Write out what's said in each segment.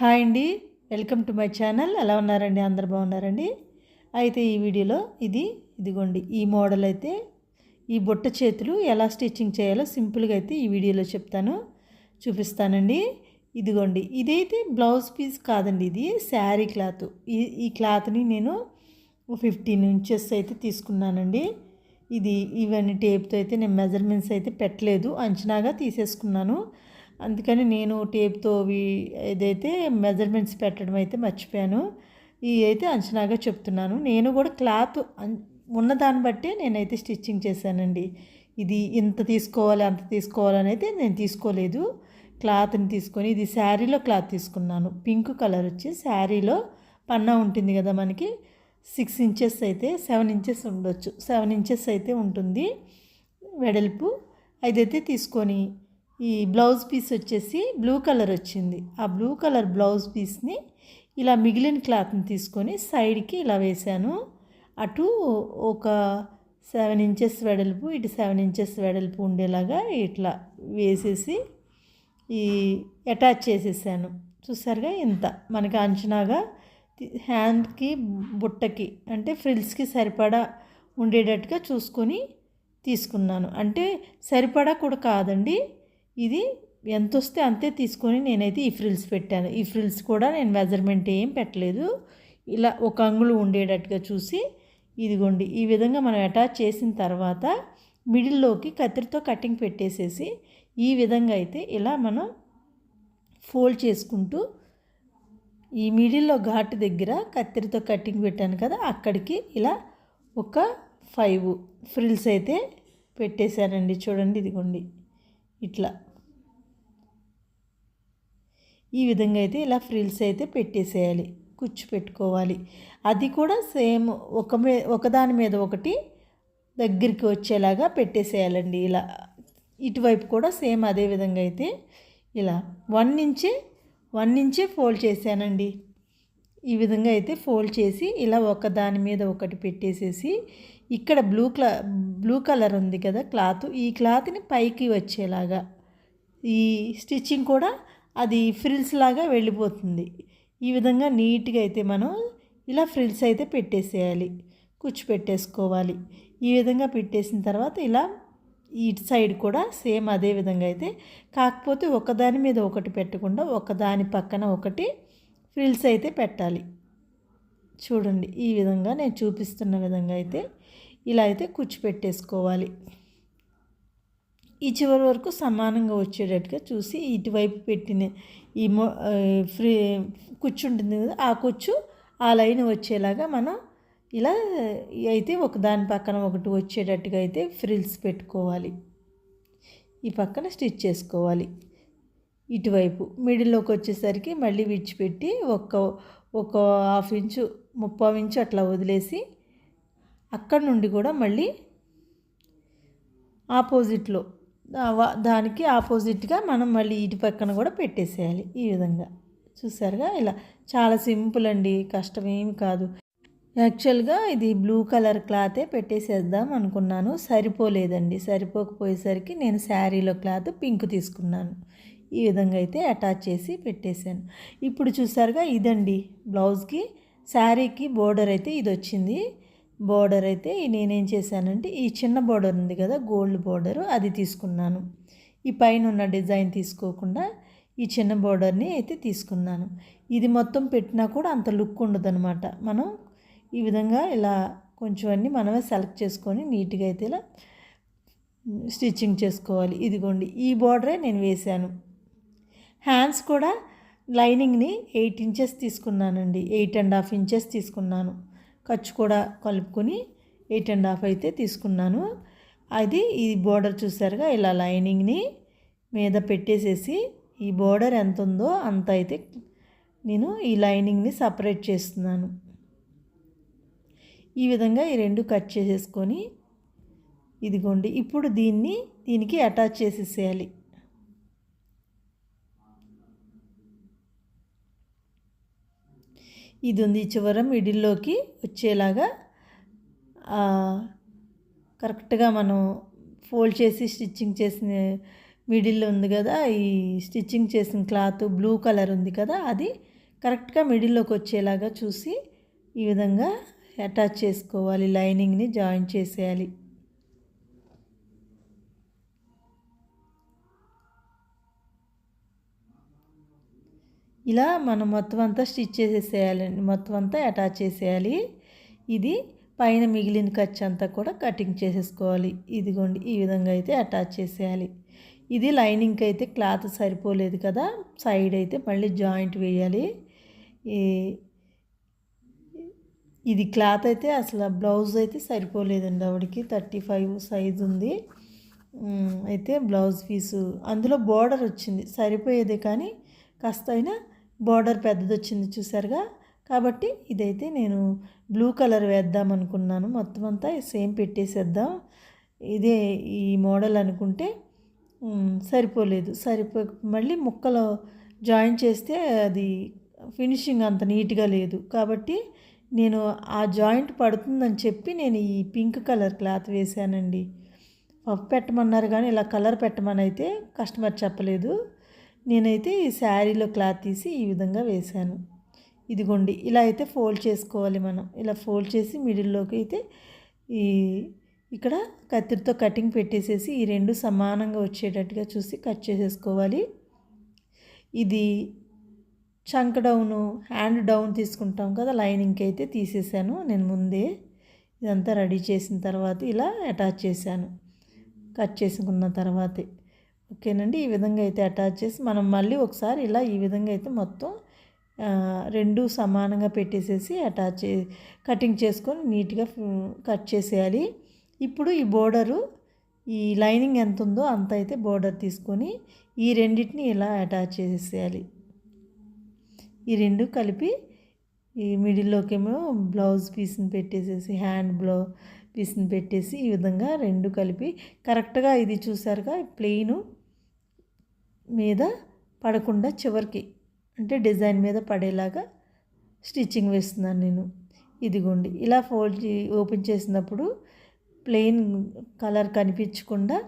Hi అండి. Welcome to my channel. ఎలా ఉన్నారండి? అందరు బాగున్నారండి? అయితే ఈ వీడియోలో ఇది ఇదిగోండి ఈ మోడల్ అయితే ఈ బుట్ట చేతులు ఎలా స్టిచ్చింగ్ చేయాలో సింపుల్గా అయితే ఈ వీడియోలో చెప్తాను. చూపిస్తానండి. ఇదిగోండి ఇదైతే బ్లౌజ్ పీస్ కాదండి ఇది శారీ క్లాత్. ఈ ఈ క్లాత్ని నేను ఫిఫ్టీన్ ఇంచెస్ అయితే తీసుకున్నానండి. ఇది ఇవన్నీ టేప్తో అయితే నేను మెజర్మెంట్స్ అయితే పెట్టలేదు అంచనాగా తీసేసుకున్నాను. అందుకని నేను టేప్తో ఏదైతే మెజర్మెంట్స్ పెట్టడం అయితే మర్చిపోయాను. ఇవి అయితే అంచనాగా చెప్తున్నాను. నేను కూడా క్లాత్ ఉన్న దాన్ని బట్టే నేనైతే స్టిచ్చింగ్ చేశానండి. ఇది ఇంత తీసుకోవాలి అంత తీసుకోవాలని అయితే నేను తీసుకోలేదు. క్లాత్ని తీసుకొని ఇది శారీలో క్లాత్ తీసుకున్నాను. పింక్ కలర్ వచ్చి శారీలో పన్నా ఉంటుంది కదా మనకి. సిక్స్ ఇంచెస్ అయితే సెవెన్ ఇంచెస్ ఉండొచ్చు. సెవెన్ ఇంచెస్ అయితే ఉంటుంది. వెడల్పు. అదైతే తీసుకొని ఈ బ్లౌజ్ పీస్ వచ్చేసి బ్లూ కలర్ వచ్చింది. ఆ బ్లూ కలర్ బ్లౌజ్ పీస్ని ఇలా మిగిలిన క్లాత్ని తీసుకొని సైడ్కి ఇలా వేశాను. అటు ఒక సెవెన్ ఇంచెస్ వెడల్పు ఇటు సెవెన్ ఇంచెస్ వెడల్పు ఉండేలాగా ఇట్లా వేసేసి ఈ అటాచ్ చేసేసాను. చూసారుగా ఇంత. మనకి అంచనాగా హ్యాండ్కి బుట్టకి అంటే ఫ్రిల్స్కి సరిపడా ఉండేటట్టుగా చూసుకొని తీసుకున్నాను. అంటే సరిపడా కూడా కాదండి. ఇది ఎంత వస్తే అంతే తీసుకొని నేనైతే ఈ ఫ్రిల్స్ పెట్టాను. ఈ ఫ్రిల్స్ కూడా నేను మెజర్మెంట్ ఏం పెట్టలేదు. ఇలా ఒక అంగుళం ఉండేటట్టుగా చూసి ఇదిగోండి ఈ విధంగా మనం అటాచ్ చేసిన తర్వాత మిడిల్లోకి కత్తిరితో కటింగ్ పెట్టేసేసి ఈ విధంగా అయితే ఇలా మనం ఫోల్డ్ చేసుకుంటూ ఈ మిడిల్లో ఘాటు దగ్గర కత్తిరితో కటింగ్ పెట్టాను కదా అక్కడికి ఇలా ఒక ఫైవ్ ఫ్రిల్స్ అయితే పెట్టేశానండి. చూడండి ఇదిగోండి ఇట్లా. ఈ విధంగా అయితే ఇలా ఫ్రిల్స్ అయితే పెట్టేసేయాలి. కుచ్చు పెట్టుకోవాలి అది కూడా సేమ్ ఒక మీ ఒకదాని మీద ఒకటి దగ్గరికి వచ్చేలాగా పెట్టేసేయాలండి ఇలా. ఇటువైపు కూడా సేమ్ అదే విధంగా అయితే ఇలా వన్ ఇంచే వన్ ఇంచే ఫోల్డ్ చేశానండి. ఈ విధంగా అయితే ఫోల్డ్ చేసి ఇలా ఒక దాని మీద ఒకటి పెట్టేసేసి ఇక్కడ బ్లూ క్లా బ్లూ కలర్ ఉంది కదా క్లాత్ ఈ క్లాత్ని పైకి వచ్చేలాగా ఈ స్టిచ్చింగ్ కూడా అది ఫ్రిల్స్ లాగా వెళ్ళిపోతుంది. ఈ విధంగా నీట్గా అయితే మనం ఇలా ఫ్రిల్స్ అయితే పెట్టేసేయాలి. కుచ్చు పెట్టేసుకోవాలి. ఈ విధంగా పెట్టేసిన తర్వాత ఇలా ఇటు సైడ్ కూడా సేమ్ అదే విధంగా అయితే కాకపోతే ఒకదాని మీద ఒకటి పెట్టకుండా ఒకదాని పక్కన ఒకటి ఫ్రిల్స్ అయితే పెట్టాలి. చూడండి ఈ విధంగా నేను చూపిస్తున్న విధంగా అయితే ఇలా అయితే కుచ్చు పెట్టేసుకోవాలి. ఈ చివరి వరకు సమానంగా వచ్చేటట్టుగా చూసి ఇటువైపు పెట్టిన ఈ మొ ఫ్రీ కుచ్చు ఉంటుంది కదా ఆ కుచ్చు ఆ లైన్ వచ్చేలాగా మనం ఇలా అయితే ఒక దాని పక్కన ఒకటి వచ్చేటట్టుగా అయితే ఫ్రిల్స్ పెట్టుకోవాలి. ఈ పక్కన స్టిచ్ చేసుకోవాలి. ఇటువైపు మిడిల్లోకి వచ్చేసరికి మళ్ళీ విడిచిపెట్టి ఒక ఒక హాఫ్ ఇంచు ముప్పై ఇంచు అట్లా వదిలేసి అక్కడ నుండి కూడా మళ్ళీ ఆపోజిట్లో దానికి ఆపోజిట్గా మనం మళ్ళీ ఇటు పక్కన కూడా పెట్టేసేయాలి ఈ విధంగా. చూసారుగా ఇలా చాలా సింపుల్ అండి కష్టమేమి కాదు. యాక్చువల్గా ఇది బ్లూ కలర్ క్లాతే పెట్టేసేద్దాం అనుకున్నాను సరిపోలేదండి. సరిపోకపోయేసరికి నేను శారీలో క్లాత్ పింక్ తీసుకున్నాను. ఈ విధంగా అయితే అటాచ్ చేసి పెట్టేశాను. ఇప్పుడు చూసారుగా ఇదండి బ్లౌజ్కి శారీకి బోర్డర్ అయితే ఇది వచ్చింది బోర్డర్ అయితే నేనేం చేశానంటే ఈ చిన్న బోర్డర్ ఉంది కదా గోల్డ్ బోర్డర్ అది తీసుకున్నాను. ఈ పైన ఉన్న డిజైన్ తీసుకోకుండా ఈ చిన్న బోర్డర్ని అయితే తీసుకున్నాను. ఇది మొత్తం పెట్టినా కూడా అంత లుక్ ఉండదనమాట మనం ఈ విధంగా ఇలా కొంచెం అన్నీ మనమే సెలెక్ట్ చేసుకొని నీట్గా అయితే ఇలా స్టిచ్చింగ్ చేసుకోవాలి. ఇదిగోండి ఈ బోర్డరే నేను వేశాను. హ్యాండ్స్ కూడా లైనింగ్ని ఎయిట్ ఇంచెస్ తీసుకున్నానండి ఎయిట్ అండ్ హాఫ్ ఇంచెస్ తీసుకున్నాను. ఖర్చు కూడా కలుపుకొని ఎయిట్ అండ్ హాఫ్ అయితే తీసుకున్నాను. అది ఈ బోర్డర్ చూసారుగా ఇలా లైనింగ్ని మీద పెట్టేసేసి ఈ బోర్డర్ ఎంత ఉందో అంత అయితే నేను ఈ లైనింగ్ని సపరేట్ చేస్తున్నాను. ఈ విధంగా ఈ రెండు కట్ చేసేసుకొని ఇదిగోండి ఇప్పుడు దీన్ని దీనికి అటాచ్ చేసేసేయాలి. ఇది ఉంది చివర మిడిల్లోకి వచ్చేలాగా కరెక్ట్గా మనం ఫోల్డ్ చేసి స్టిచ్చింగ్ చేసిన మిడిల్లో ఉంది కదా ఈ స్టిచ్చింగ్ చేసిన క్లాత్ బ్లూ కలర్ ఉంది కదా అది కరెక్ట్గా మిడిల్లోకి వచ్చేలాగా చూసి ఈ విధంగా అటాచ్ చేసుకోవాలి లైనింగ్ని జాయిన్ చేసేయాలి. ఇలా మనం మొత్తం అంతా స్టిచ్ చేసేసేయాలండి మొత్తం అంతా అటాచ్ చేసేయాలి. ఇది పైన మిగిలిన ఖర్చు అంతా కూడా కటింగ్ చేసేసుకోవాలి. ఇదిగోండి ఈ విధంగా అయితే అటాచ్ చేసేయాలి. ఇది లైనింగ్కి అయితే క్లాత్ సరిపోలేదు కదా సైడ్ అయితే మళ్ళీ జాయింట్ వేయాలి. ఇది క్లాత్ అయితే అసలు బ్లౌజ్ అయితే సరిపోలేదండి ఆవిడకి థర్టీ ఫైవ్ సైజ్ ఉంది. అయితే బ్లౌజ్ పీసు అందులో బోర్డర్ వచ్చింది సరిపోయేదే కానీ కాస్త అయినా బోర్డర్ పెద్దది వచ్చింది చూసారుగా? కాబట్టి ఇదైతే నేను బ్లూ కలర్ వేద్దాం అనుకున్నాను. మొత్తం అంతా సేమ్ పెట్టేసేద్దాం. ఇదే ఈ మోడల్ అనుకుంటే సరిపోలేదు. సరిపో మళ్ళీ ముక్కలు జాయిన్ చేస్తే అది ఫినిషింగ్ అంత నీట్గా లేదు. కాబట్టి నేను ఆ జాయింట్ పడుతుందని చెప్పి నేను ఈ పింక్ కలర్ క్లాత్ వేశానండి. పప్పు పెట్టమన్నారు కానీ ఇలా కలర్ పెట్టమని అయితే కస్టమర్ చెప్పలేదు. నేనైతే ఈ శారీలో క్లాత్ తీసి ఈ విధంగా వేశాను. ఇదిగోండి ఇలా అయితే ఫోల్డ్ చేసుకోవాలి మనం. ఇలా ఫోల్డ్ చేసి మిడిల్లోకి అయితే ఈ ఇక్కడ కత్తిరితో కటింగ్ పెట్టేసేసి ఈ రెండు సమానంగా వచ్చేటట్టుగా చూసి కట్ చేసేసుకోవాలి. ఇది చంక్ డౌను హ్యాండ్ డౌన్ తీసుకుంటాం కదా లైనింగ్కి అయితే తీసేసాను నేను ముందే. ఇదంతా రెడీ చేసిన తర్వాత ఇలా అటాచ్ చేశాను. కట్ చేసుకున్న తర్వాతే. ఓకేనండి. ఈ విధంగా అయితే అటాచ్ చేసి మనం మళ్ళీ ఒకసారి ఇలా ఈ విధంగా అయితే మొత్తం రెండు సమానంగా పెట్టేసేసి అటాచ్ చే కటింగ్ చేసుకొని నీట్గా కట్ చేసేయాలి. ఇప్పుడు ఈ బోర్డరు ఈ లైనింగ్ ఎంత ఉందో అంత అయితే బోర్డర్ తీసుకొని ఈ రెండింటిని ఇలా అటాచ్ చేసేయాలి. ఈ రెండు కలిపి ఈ మిడిల్లోకేమో బ్లౌజ్ పీస్ని పెట్టేసేసి హ్యాండ్ బ్లౌ పీస్ని పెట్టేసి ఈ విధంగా రెండు కలిపి కరెక్ట్గా ఇది చూసారుగా ప్లెయిన్ మీద పడకుండా చివరికి అంటే డిజైన్ మీద పడేలాగా స్టిచ్చింగ్ వేస్తున్నాను నేను. ఇదిగోండి ఇలా ఫోల్డ్ ఓపెన్ చేసినప్పుడు ప్లెయిన్ కలర్ కనిపించకుండా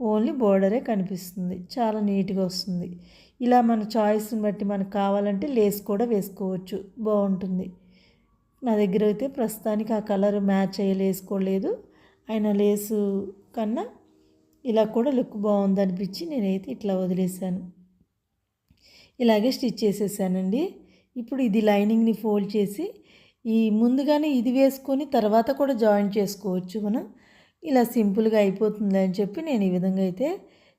ఓన్లీ బోర్డరే కనిపిస్తుంది. చాలా నీట్గా వస్తుంది. ఇలా మన చాయిస్ని బట్టి మనకు కావాలంటే లేస్ కూడా వేసుకోవచ్చు. బాగుంటుంది. నా దగ్గర అయితే ప్రస్తుతానికి ఆ కలర్ మ్యాచ్ అయ్యే లేస్ కూడా లేదు. అయినా లేసు కన్నా ఇలా కూడా లుక్ బాగుంది అనిపించి నేనైతే ఇట్లా వదిలేసాను ఇలాగే స్టిచ్ చేసేసానండి. ఇప్పుడు ఇది లైనింగ్ని ఫోల్డ్ చేసి ఈ ముందుగానే ఇది వేసుకొని తర్వాత కూడా జాయిన్ చేసుకోవచ్చు మనం. ఇలా సింపుల్గా అయిపోతుంది అని చెప్పి నేను ఈ విధంగా అయితే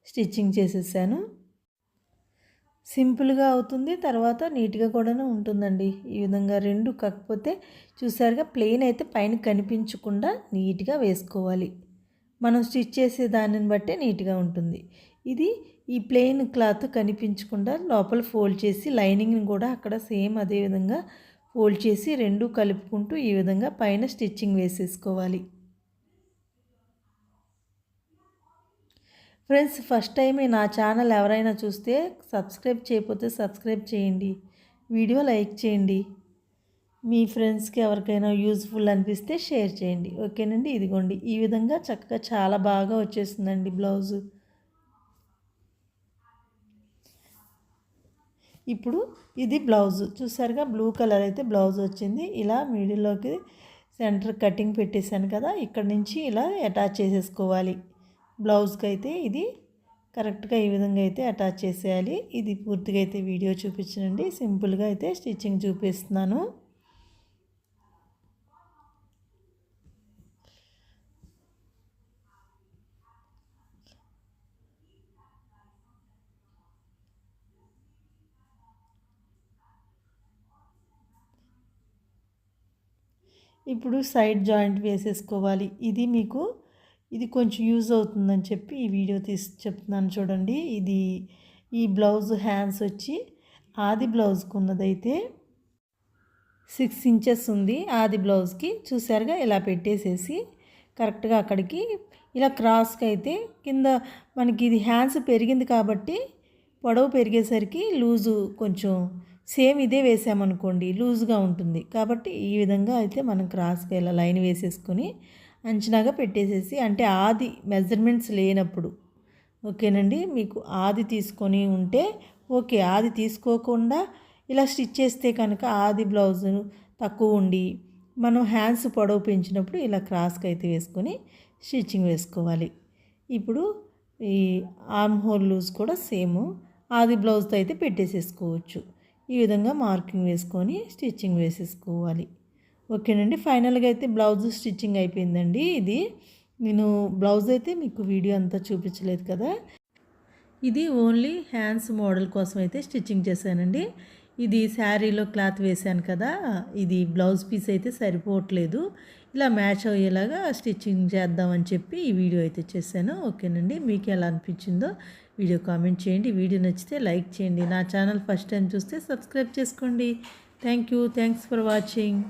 స్టిచ్చింగ్ చేసేసాను. సింపుల్గా అవుతుంది తర్వాత నీట్గా కూడా ఉంటుందండి. ఈ విధంగా రెండు కాకపోతే చూసారుగా ప్లెయిన్ అయితే పైన కనిపించకుండా నీట్గా వేసుకోవాలి. మనం స్టిచ్ చేసే దానిని బట్టే నీట్గా ఉంటుంది. ఇది ఈ ప్లెయిన్ క్లాత్ కనిపించకుండా లోపల ఫోల్డ్ చేసి లైనింగ్ని కూడా అక్కడ సేమ్ అదే విధంగా ఫోల్డ్ చేసి రెండు కలుపుకుంటూ ఈ విధంగా పైన స్టిచ్చింగ్ వేసేసుకోవాలి. ఫ్రెండ్స్ ఫస్ట్ టైం నా ఛానల్ ఎవరైనా చూస్తే సబ్స్క్రైబ్ చేయకపోతే సబ్స్క్రైబ్ చేయండి. వీడియో లైక్ చేయండి. మీ ఫ్రెండ్స్కి ఎవరికైనా యూజ్ఫుల్ అనిపిస్తే షేర్ చేయండి. ఓకేనండి? ఇదిగోండి. ఈ విధంగా చక్కగా చాలా బాగా వచ్చేస్తుందండి బ్లౌజు. ఇప్పుడు ఇది బ్లౌజ్. చూసారుగా బ్లూ కలర్ అయితే బ్లౌజ్ వచ్చింది. ఇలా మిడిల్లోకి సెంటర్ కటింగ్ పెట్టేశాను కదా ఇక్కడ నుంచి ఇలా అటాచ్ చేసేసుకోవాలి. బ్లౌజ్కి అయితే ఇది కరెక్ట్గా ఈ విధంగా అయితే అటాచ్ చేసేయాలి. ఇది పూర్తిగా అయితే వీడియో చూపించనండి. సింపుల్గా అయితే స్టిచ్చింగ్ చూపిస్తున్నాను. ఇప్పుడు సైడ్ జాయింట్ వేసేసుకోవాలి. ఇది మీకు ఇది కొంచెం యూజ్ అవుతుందని చెప్పి ఈ వీడియో తీసి చెప్తున్నాను చూడండి. ఇది ఈ బ్లౌజ్ హ్యాండ్స్ వచ్చి ఆది బ్లౌజ్కి ఉన్నదైతే సిక్స్ ఇంచెస్ ఉంది. ఆది బ్లౌజ్కి చూసారుగా ఇలా పెట్టేసేసి కరెక్ట్గా అక్కడికి ఇలా క్రాస్కి అయితే కింద మనకి ఇది హ్యాండ్స్ పెరిగింది కాబట్టి పొడవు పెరిగేసరికి లూజు కొంచెం సేమ్ ఇదే వేసామనుకోండి లూజ్గా ఉంటుంది. కాబట్టి ఈ విధంగా అయితే మనం క్రాస్గా ఇలా లైన్ వేసేసుకొని అంచనాగా పెట్టేసేసి అంటే ఆది మెజర్మెంట్స్ లేనప్పుడు ఓకేనండి? మీకు ఆది తీసుకొని ఉంటే ఓకే. ఆది తీసుకోకుండా ఇలా స్టిచ్ చేస్తే కనుక ఆది బ్లౌజ్ తక్కువ ఉండి మనం హ్యాండ్స్ పొడవు పెంచినప్పుడు ఇలా క్రాస్కి అయితే వేసుకొని స్టిచ్చింగ్ వేసుకోవాలి. ఇప్పుడు ఈ ఆర్మ్ హోల్ లూజ్ కూడా సేమ్ ఆది బ్లౌజ్తో అయితే పెట్టేసేసుకోవచ్చు. ఈ విధంగా మార్కింగ్ వేసుకొని స్టిచ్చింగ్ వేసేసుకోవాలి. ఓకేనండి ఫైనల్గా అయితే బ్లౌజ్ స్టిచ్చింగ్ అయిపోయిందండి ఇది. నేను బ్లౌజ్ అయితే మీకు వీడియో అంతా చూపించలేదు కదా. ఇది ఓన్లీ హ్యాండ్స్ మోడల్ కోసం అయితే స్టిచ్చింగ్ చేశానండి. ఇది శారీలో క్లాత్ వేశాను కదా ఇది బ్లౌజ్ పీస్ అయితే సరిపోవట్లేదు. ఇలా మ్యాచ్ అయ్యేలాగా స్టిచ్చింగ్ చేద్దామని చెప్పి ఈ వీడియో అయితే చేశాను. ఓకేనండి మీకు ఎలా అనిపించిందో వీడియో కామెంట్ చేయండి. వీడియో నచ్చితే లైక్ చేయండి. నా ఛానల్ ఫస్ట్ టైం చూస్తే సబ్స్క్రైబ్ చేసుకోండి. Thank you. Thanks for watching.